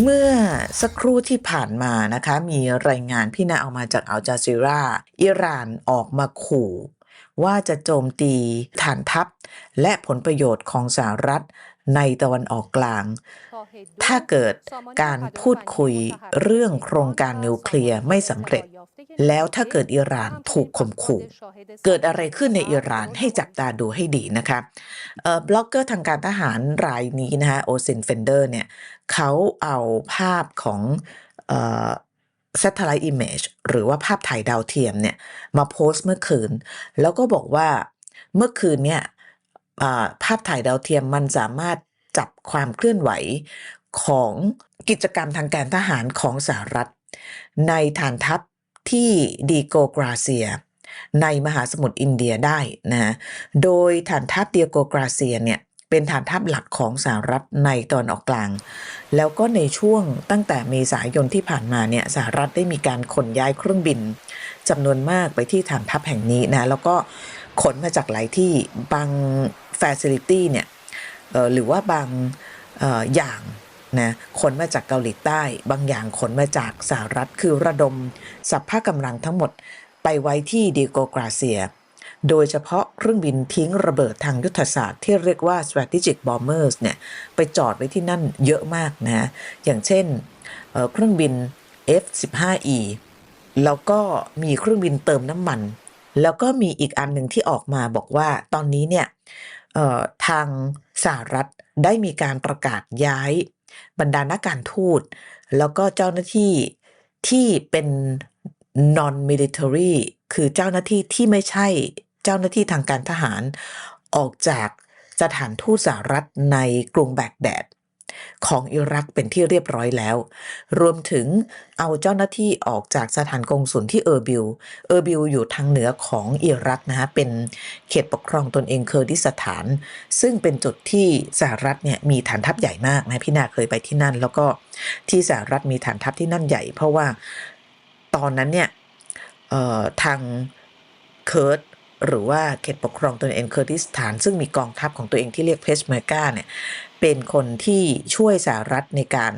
เมื่อสักครู่ที่ผ่านมานะคะมีรายงานพี่นาเอามาจากอัลจาซีราอิหร่านออกมาขู่ ว่าจะโจมตีฐานทัพ และผลประโยชน์ของสหรัฐ ในตะวันออกกลาง ถ้าเกิดการพูดคุยเรื่องโครงการนิวเคลียร์ไม่สำเร็จ แล้วถ้าเกิดอิหร่านถูกข่มขู่ เกิดอะไรขึ้นในอิหร่านให้จับตาดูให้ดีนะคะบล็อกเกอร์ทางการทหารรายนี้นะคะโอซินเฟนเดอร์เนี่ยเขาเอาภาพของเอ่อ satellite image หรือว่าภาพถ่ายดาวเทียมเนี่ยมาโพสต์เมื่อคืน แล้วก็บอกว่าเมื่อคืนเนี่ย ภาพถ่ายดาวเทียมมันสามารถจับความเคลื่อนไหวของกิจกรรมทางการทหารของสหรัฐ ในฐานทัพที่ดีโกกราเซีย ในมหาสมุทรอินเดียได้นะฮะโดยฐานทัพเดียโกกราเซียเนี่ยเป็นฐานทัพหลักของสหรัฐในตอนออกกลาง แล้วก็ในช่วงตั้งแต่เมษายนที่ผ่านมาเนี่ยสหรัฐได้มีการขนย้ายเครื่องบินจำนวนมากไปที่ฐานทัพแห่งนี้นะแล้วก็ ขนมาจากหลายที่บาง facility เนี่ยหรือว่าบางออย่างนะขนมาจากเกาหลีใต้ บางอย่างขนมาจากสหรัฐคือระดมสัพพะกำลังทั้งหมดไปไว้ที่ดีโกกราเซีย โดยเฉพาะเครื่องบินทิ้งระเบิดทางยุทธศาสตร์ ที่เรียกว่า strategic bombers เนี่ยไปจอดไว้ที่นั่นเยอะมากนะอย่างเช่นเครื่องบิน F-15E แล้วก็มีเครื่องบินเติมน้ำมัน แล้วก็มีอีกอันหนึ่งที่ออกมาบอกว่าตอนนี้เนี่ยทางสหรัฐได้มีการประกาศย้ายบรรดานักการทูต แล้วก็เจ้าหน้าที่ที่เป็น non military คือเจ้าหน้าที่ที่ไม่ใช่เจ้าหน้าที่ทางการทหาร ออกจากสถานทูตสหรัฐในกรุงแบกแดด ของอิรักเป็นที่เรียบร้อยแล้ว รวมถึงเอาเจ้าหน้าที่ออกจากสถานกงสุลที่เออร์บิล เออร์บิลอยู่ทางเหนือของอิรักนะฮะเป็นเขตปกครองตนเองเคอร์ดิสถาน ซึ่งเป็นจุดที่สหรัฐเนี่ยมีฐานทัพใหญ่มากนะพี่นาเคยไปที่นั่น แล้วก็ที่สหรัฐมีฐานทัพที่นั่นใหญ่ เพราะว่าตอนนั้นเนี่ยทางเคิร์ด หรือว่าเขตปกครองตนเองเคอร์ดิสถาน ซึ่งมีกองทัพของตัวเองที่เรียกเพชเมกาเนี่ยเป็นคนที่ช่วยสหรัฐในการ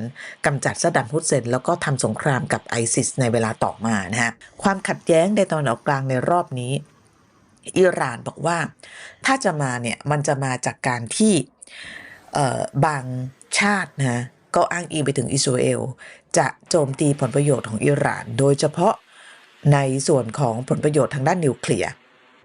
กำจัดซัดดัมฮุสเซน แล้วก็ทำสงครามกับไอซิสในเวลาต่อมานะฮะความขัดแย้งในตอนออกกลางในรอบนี้ อิหร่านบอกว่าถ้าจะมาเนี่ยมันจะมาจากการที่บางชาตินะก็อ้างอิงไปถึงอิสราเอลจะโจมตีผลประโยชน์ของอิหร่าน โดยเฉพาะในส่วนของผลประโยชน์ทางด้านนิวเคลียร์